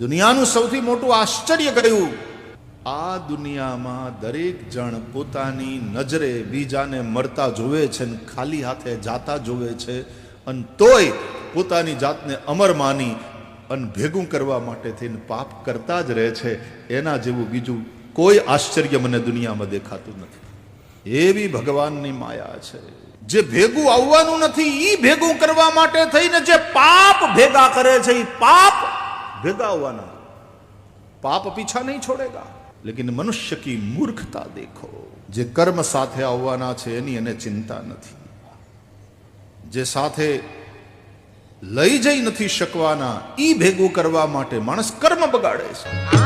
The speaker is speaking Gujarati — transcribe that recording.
દુનિયાનું સૌથી મોટું આશ્ચર્ય કહ્યું આ દુનિયામાં દરેક જણ પોતાની નજરે બીજાને મરતા જોવે છે ને ખાલી હાથે જાતા જોવે છે અને તોય પોતાની જાતને અમર માની અને ભેગું કરવા માટે થઈને પાપ કરતા જ રહે છે. એના જેવું બીજું કોઈ આશ્ચર્ય મને દુનિયામાં દેખાતું નથી. એવી ભગવાનની માયા છે. જે ભેગું આવવાનું નથી એ ભેગું કરવા માટે થઈને જે પાપ ભેગા કરે છે એ પાપ આવવાના પાપ પીછા નહીં છોડેગા. લેકિન મનુષ્ય કી મૂર્ખતા દેખો. જે કર્મ સાથે આવવાના છે એની એને ચિંતા નથી. જે સાથે લઈ જઈ નથી શકવાના, ઈ ભેગું કરવા માટે માણસ કર્મ બગાડે છે.